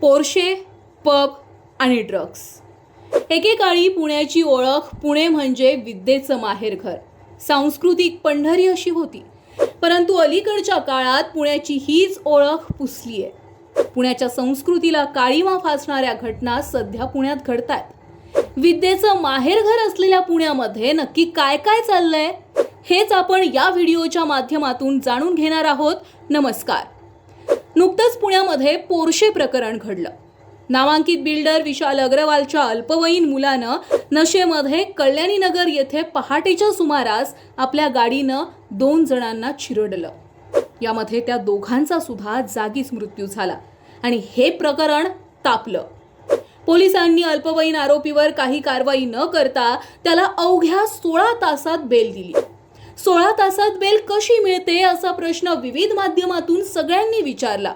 Porsche pub आणि drugs. एकेकाळी पुण्याची ओळख पुणे म्हणजे विद्येचं माहेरघर सांस्कृतिक पंढरी अशी होती. परंतु अलीकडच्या काळात पुण्याची हीच ओळख पुसली आहे पुण्याच्या संस्कृतीला काळीमा फासणाऱ्या घटना सध्या पुण्यात घडतायत. विद्येचं माहेरघर असलेल्या पुण्यामध्ये नक्की काय काय चाललंय हेच आपण या व्हिडिओच्या माध्यमातून जाणून घेणार आहोत. नमस्कार. नुकतंच पुण्यामध्ये पोर्शे प्रकरण घडलं. नामांकित बिल्डर विशाल अग्रवालच्या अल्पवयीन मुलानं नशेमध्ये कल्याणीनगर येथे पहाटेच्या सुमारास आपल्या गाडीनं दोन जणांना चिरडलं. यामध्ये त्या दोघांचा सुद्धा जागीच मृत्यू झाला आणि हे प्रकरण तापलं. पोलिसांनी अल्पवयीन आरोपीवर काही कारवाई न करता त्याला अवघ्या सोळा तासात बेल दिली. सोळा तासात बेल कशी मिळते असा प्रश्न विविध माध्यमातून सगळ्यांनी विचारला.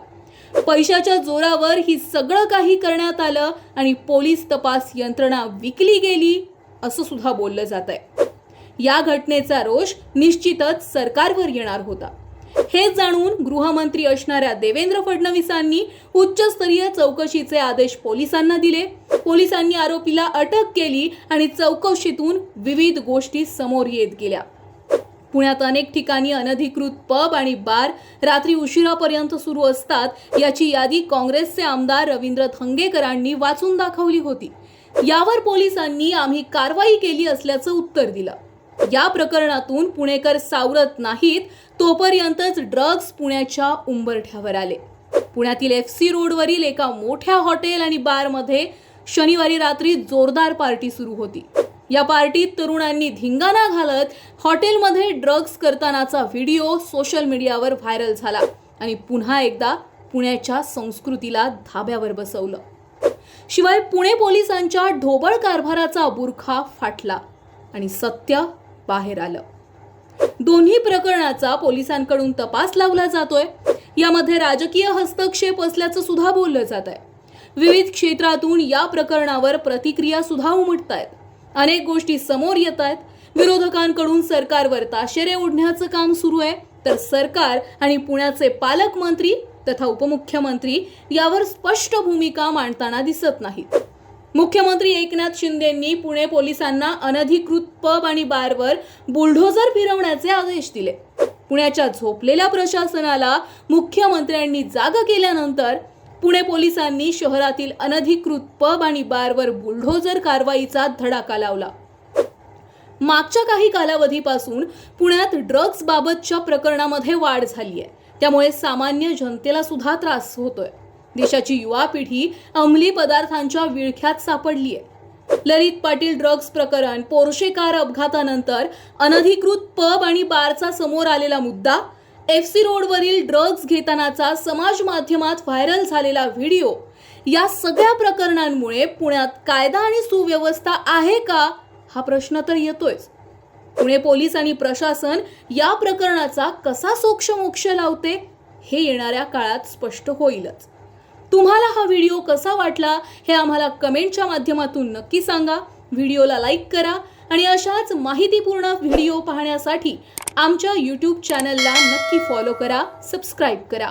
पैशाच्या जोरावर ही सगळं काही करण्यात आलं आणि पोलीस तपास यंत्रणा विकली गेली असं सुद्धा बोललं जात आहे. या घटनेचा रोष निश्चितच सरकारवर येणार होता. हे जाणून गृहमंत्री असणाऱ्या देवेंद्र फडणवीसांनी उच्चस्तरीय चौकशीचे आदेश पोलिसांना दिले. पोलिसांनी आरोपीला अटक केली आणि चौकशीतून विविध गोष्टी समोर येत गेल्या. पुण्यात अनेक ठिकाणी अनधिकृत पब आणि बार रात्री उशिरापर्यंत सुरू असतात याची यादी काँग्रेसचे आमदार रवींद्र धंगेकरांनी वाचून दाखवली होती. यावर पोलिसांनी आम्ही कारवाई केली असल्याचं उत्तर दिलं. या प्रकरणातून पुणेकर सावरत नाहीत तोपर्यंतच ड्रग्ज पुण्याच्या उंबरठ्यावर आले. पुण्यातील एफ सी रोडवरील एका मोठ्या हॉटेल आणि बारमध्ये शनिवारी रात्री जोरदार पार्टी सुरू होती. या पार्टीत तरुणांनी धिंगाणा घालत हॉटेलमध्ये ड्रग्ज करतानाचा व्हिडिओ सोशल मीडियावर व्हायरल झाला आणि पुन्हा एकदा पुण्याच्या संस्कृतीला धाब्यावर बसवलं. शिवाय पुणे पोलिसांच्या ढोबळ कारभाराचा बुरखा फाटला आणि सत्य बाहेर आलं. दोन्ही प्रकरणाचा पोलिसांकडून तपास लावला जातोय. यामध्ये राजकीय हस्तक्षेप असल्याचं सुद्धा बोललं जात आहे विविध क्षेत्रातून या प्रकरणावर प्रतिक्रिया सुद्धा उमटत आहेत अनेक गोष्टी समोर येत आहेत. विरोधकांकडून सरकारवर ताशेरे ओढण्याचं काम सुरू आहे. तर सरकार आणि पुण्याचे पालकमंत्री तथा उपमुख्यमंत्री यावर स्पष्ट भूमिका मांडताना दिसत नाहीत. मुख्यमंत्री एकनाथ शिंदेंनी पुणे पोलिसांना अनधिकृत पब आणि बारवर बुलडोझर फिरवण्याचे आदेश दिले. पुण्याच्या झोपलेल्या प्रशासनाला मुख्यमंत्र्यांनी जाग केल्यानंतर पुणे पोलिसांनी शहरातील अनधिकृत पब आणि बारवर बुलडोझर कारवाईचा धडाका लावला. मागच्या काही कालावधीपासून पुण्यात ड्रग्ज बाबतच्या प्रकरणामध्ये वाढ झाली आहे त्यामुळे सामान्य जनतेला सुद्धा त्रास होतोय. देशाची युवा पिढी अंमली पदार्थांच्या विळख्यात सापडली आहे ललित पाटील ड्रग्ज प्रकरण पोर्शे कार अपघातानंतर अनधिकृत पब आणि बारचा समोर आलेला मुद्दा एफ सी रोडवरील ड्रग्ज घेतानाचा समाज माध्यमात व्हायरल झालेला व्हिडिओ या सगळ्या प्रकरणांमुळे पुण्यात कायदा आणि सुव्यवस्था आहे का? हा प्रश्न तर येतोयच. पुणे पोलीस आणि प्रशासन या प्रकरणाचा कसा सोक्षमोक्ष लावते हे येणाऱ्या काळात स्पष्ट होईलच. तुम्हाला हा व्हिडिओ कसा वाटला हे आम्हाला कमेंटच्या माध्यमातून नक्की सांगा. व्हिडिओला लाईक करा आणि अशाच माहितीपूर्ण व्हिडिओ पाहण्यासाठी आमच्या यूट्यूब चॅनलला नक्की फॉलो करा सबस्क्राईब करा.